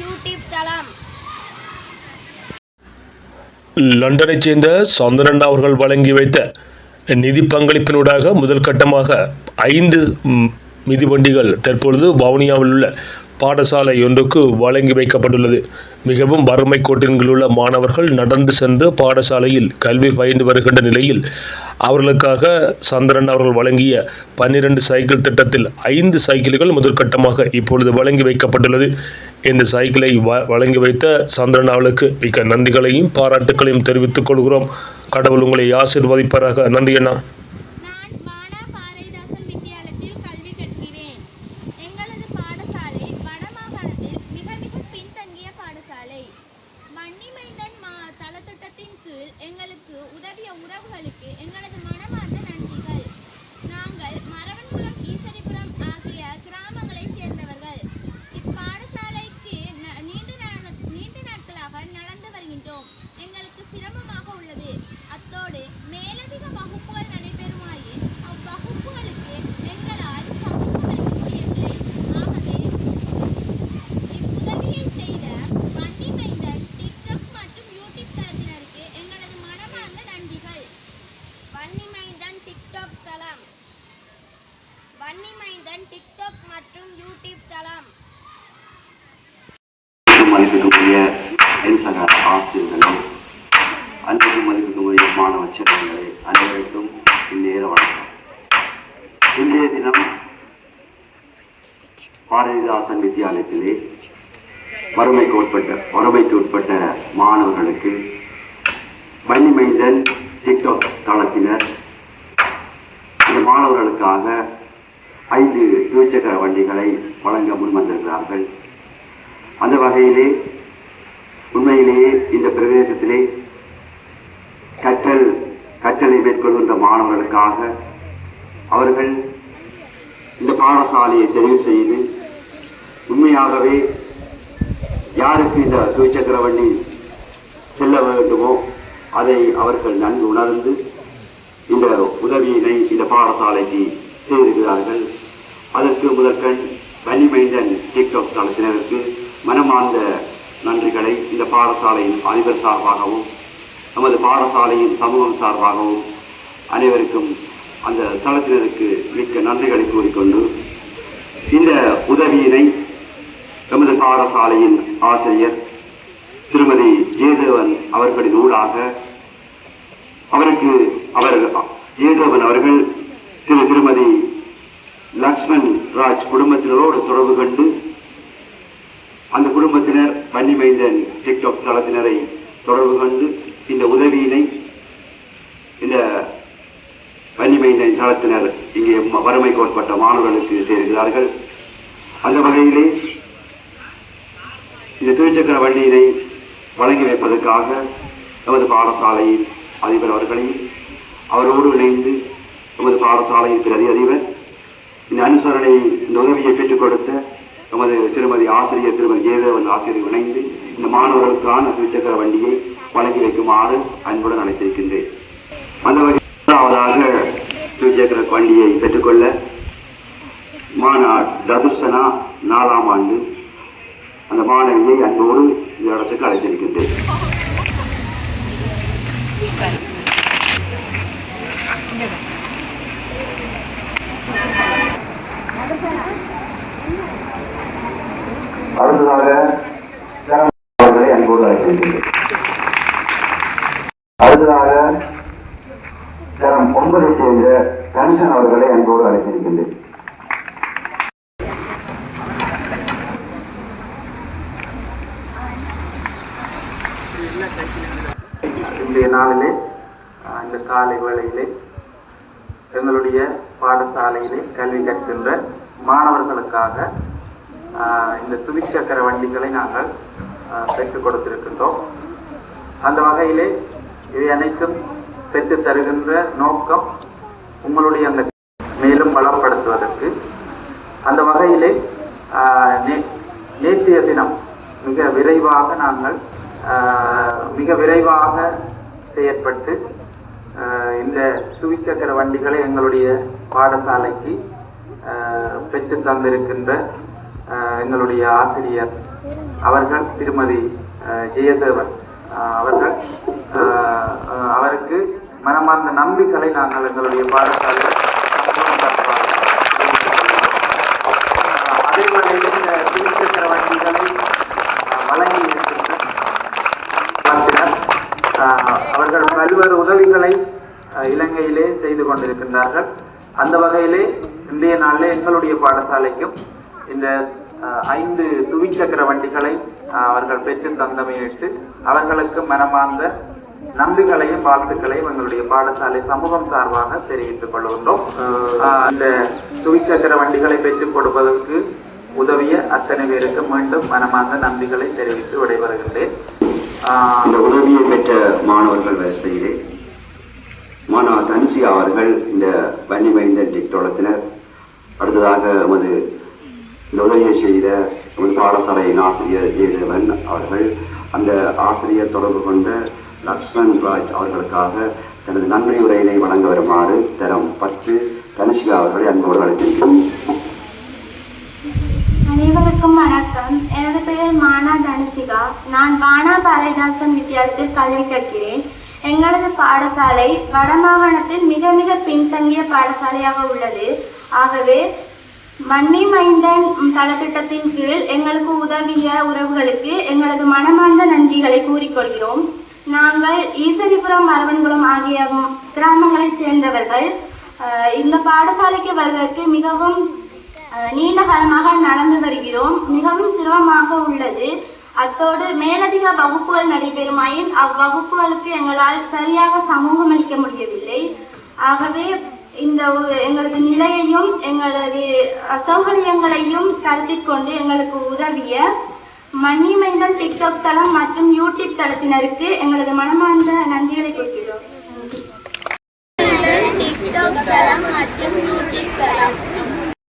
YouTube தளம். லண்டனைச் சேர்ந்த சந்திரன் அவர்கள் வழங்கி வைத்த நிதி பங்களிப்பினூடாக முதல் கட்டமாக ஐந்து மிதிவண்டிகள் தற்பொழுது வவுனியாவில் உள்ள பாடசாலை ஒன்றுக்கு வழங்கி வைக்கப்பட்டுள்ளது. மிகவும் வறுமை கோட்டின்கள் உள்ள மாணவர்கள் நடந்து சென்று பாடசாலையில் கல்வி பயின்று வருகின்ற நிலையில் அவர்களுக்காக சந்திரன் அவர்கள் வழங்கிய பன்னிரண்டு சைக்கிள் திட்டத்தில் ஐந்து சைக்கிள்கள் முதற்கட்டமாக இப்பொழுது வழங்கி வைக்கப்பட்டுள்ளது. இந்த சைக்கிளை வ- வழங்கி வைத்த சந்திரன் அவளுக்கு மிக்க நன்றிகளையும் பாராட்டுகளையும் தெரிவித்துக் கொள்கிறோம். கடவுள் உங்களை ஆசீர்வதிப்பாராக. நன்றி அண்ணா. எங்களுக்கு உதவிய உறவுகளுக்கு எங்களது மனமார்ந்த நன்றிகள். நாங்கள் மரவன்குளம் ஈசரிபுரம் ஆகிய கிராமங்களைச் சேர்ந்தவர்கள் இப்பாடசாலைக்கு ந- நீண்ட நாள- நீண்ட நாட்களாக நடந்து வருகின்றோம் எங்களுக்கு சிரமமாக உள்ளது அத்தோடு மேலதிக வகுப்புகள் நடைபெறுமாயின் அவ்வகுப்புகளுக்கு எங்களால் சமூகமளிக்க முடியவில்லை ஆகவே இவ்வுதவியை செய்த வன்னிமைந்தன் டிக்டாக் மற்றும் யூடியூப் தளத்தினருக்கு எங்களது மனமார்ந்த நன்றிகள் வன்னிமைந்தன் டிக்டாக் தளம் வன்னிமைந்தன் டிக்டாக் மற்றும் யூடியூப் தளம். மதிப்புக்குரிய என் சக ஆசிரியர்களே அன்பு மதிப்புக்குரிய மாணவ செல்வங்களே அனைவருக்கும் இந்நேர வணக்கம். இன்றைய தினம் பாரதிதாசன் வித்தியாலயத்திலே வறுமைக்கு உட்பட்ட வறுமைக்கு உட்பட்ட மாணவர்களுக்கு வன்னிமைந்தன் டிக்டாக் தளத்தினர் இந்த மாணவர்களுக்காக ஐந்து இருசக்கர வண்டிகளை வழங்க முன்வந்திருக்கிறார்கள் அந்த வகையிலே உண்மையிலேயே இந்த பிரதேசத்திலே கற்றல் கற்றலை மேற்கொள்கின்ற மாணவர்களுக்காக அவர்கள் இந்த பாடசாலையை தெரிவு செய்து உண்மையாகவே யாருக்கு இந்த துவிச்சக்கர வண்டி செல்ல வேண்டுமோ அதை அவர்கள் நன்கு உணர்ந்து இந்த உதவியினை இந்த பாடசாலைக்கு செய்திருக்கிறார்கள். அதற்கு முதற்கண் வன்னிமைந்தன் டிக்டாக் தளத்தினருக்கு மனமார்ந்த நன்றிகளை இந்த பாடசாலையின் அதிபர் சார்பாகவும் நமது பாடசாலையின் சமூகம் சார்பாகவும் அனைவருக்கும் அந்த தளத்தினருக்கு மிக்க நன்றிகளை கூறிக்கொண்டு இந்த உதவியினை நமது பாடசாலையின் ஆசிரியர் திருமதி ஜெயதேவன் அவர்களின் ஊடாக அவருக்கு அவர் ஜெயதேவன் அவர்கள் திரு திருமதி லக்ஷ்மண் ராஜ் குடும்பத்தினரோடு தொடர்பு கொண்டு அந்த குடும்பத்தினர் வன்னிமைந்தன் டிக்டாக் தளத்தினரை தொடர்பு கொண்டு இந்த உதவியினை இந்த வன்னிமைந்தன் தளத்தினர் இங்கே வறுமை வறுமைக்கு உட்பட்ட மாணவர்களுக்கு சேர்கிறார்கள் அந்த வகையிலே இந்த துவிச்சக்கர வண்டியினை வழங்கி வைப்பதற்காக நமது பாடசாலையின் அதிபர் அவர்களையும் அவரோடு இணைந்து நமது பாடசாலையின் பிரதி அதிபர் இந்த அனுசரணை இந்த உதவியை பெற்றுக் கொடுத்த நமது திருமதி ஆசிரியர் திருமதி ஜெயதேவன் ஆசிரியர் இணைந்து இந்த மாணவர்களுக்கான திருச்சக்கர வண்டியை வழங்கி வைக்குமாறு அன்புடன் அழைத்திருக்கின்றேன் அந்த வகையில் முதலாவதாக வண்டியை பெற்றுக்கொள்ள மாநாடு ததுசனா நாலாம் ஆண்டு அந்த மாணவியை அன்போடு இந்த இடத்துக்கு அழைத்திருக்கின்றேன். அடுத்ததாக அவர்களை அன்போடு அழைத்திருக்கின்றேன் அடுத்ததாக தரம் ஒன்பதை சேர்ந்த கமிஷன் அவர்களை அன்போடு அழைத்திருக்கின்றேன். இன்றைய நாளிலே இந்த காலை வேளையிலே எங்களுடைய பாடசாலையிலே கல்வி கற்கின்ற மாணவர்களுக்காக இந்த துவிச்சக்கர வண்டிகளை நாங்கள் பெற்றுக் கொடுத்திருக்கின்றோம். அந்த வகையிலே இவை அனைத்தும் பெற்று தருகின்ற நோக்கம் உங்களுடைய அந்த மேலும் பலப்படுத்துவதற்கு. அந்த வகையிலே நேற்றைய தினம் மிக விரைவாக நாங்கள் மிக விரைவாக செயற்பட்டு இந்த துவிச்சக்கர வண்டிகளை எங்களுடைய பாடசாலைக்கு பெற்று தந்திருக்கின்ற எங்களுடைய ஆசிரியர் அவர்கள் திருமதி ஜெயதேவன். அவர்கள் அவருக்கு மனமார்ந்த நம்பிக்கைகளை நாங்கள் எங்களுடைய பாடசாலையில் அதே வேளையில் இந்த திருச்சக்கர வண்டிகளை வழங்கி இருக்கின்ற அவர்கள் பல்வேறு உதவிகளை இலங்கையிலே செய்து கொண்டிருக்கின்றார்கள். அந்த வகையிலே இன்றைய நாளிலே எங்களுடைய பாடசாலைக்கும் இந்த ஐந்து துவிச்சக்கர வண்டிகளை அவர்கள் பெற்று தந்தமையிட்டு அவர்களுக்கு மனமார்ந்த நன்றிகளையும் வாழ்த்துக்களையும் எங்களுடைய பாடசாலை சமூகம் சார்பாக தெரிவித்துக் கொள்கின்றோம். இந்த துவிச்சக்கர வண்டிகளை பெற்றுக் கொடுப்பதற்கு உதவிய அத்தனை பேருக்கு மீண்டும் மனமார்ந்த நன்றிகளை தெரிவித்து விடைபெறுகின்றேன். இந்த உதவியை பெற்ற மாணவர்கள் வரிசையிலே மாணவர் தனிசியா அவர்கள் இந்த வன்னிமைந்த திட்டத்தினர் அடுத்ததாக நமது இந்த உதவியை செய்த நமது பாடசாலையின் ஆசிரியர் ஜெயதேவன் அவர்கள் அந்த ஆசிரியர் தொடர்பு கொண்ட லக்ஷ்மண் ராஜ் அவர்களுக்காக தனது நன்மை உரையினை வழங்க வருமாறு தரம் பத்து தனுஷிகா அவர்களை அன்போடு அழைத்திருக்கிறோம் அனைவருக்கும் வணக்கம். எனது பெயர் மானா தனுசிகா நான் பானா பாரதிதாசன் வித்தியாலயத்தில் கல்வி கற்கிறேன். எங்களது பாடசாலை வடமாகாணத்தில் மிக மிக பின்தங்கிய பாடசாலையாக உள்ளது. ஆகவே மன்னி மைந்தன் தளத்திட்டத்தின் கீழ் எங்களுக்கு உதவிய உறவுகளுக்கு எங்களது மனமார்ந்த நன்றிகளை கூறிக்கொள்கிறோம். நாங்கள் ஈசரிபுரம் மரவன்குளம் ஆகிய கிராமங்களைச் சேர்ந்தவர்கள். இந்த பாடசாலைக்கு வருவதற்கு மிகவும் நீண்ட காலமாக நடந்து வருகிறோம். மிகவும் சிரமமாக உள்ளது. அத்தோடு மேலதிக வகுப்புகள் நடைபெறுமாயின் அவ்வகுப்புகளுக்கு எங்களால் சரியாக சமூகம் அளிக்க முடியவில்லை. ஆகவே இந்த எங்களது நிலையையும் எங்களது அசௌகரியங்களையும் கருத்தில் கொண்டு எங்களுக்கு உதவிய மன்னிமைந்தன் டிக்டாக் தளம் மற்றும் யூடியூப் தளத்தினருக்கு எங்களது மனமார்ந்த நன்றிகளை கொடுக்கிறோம்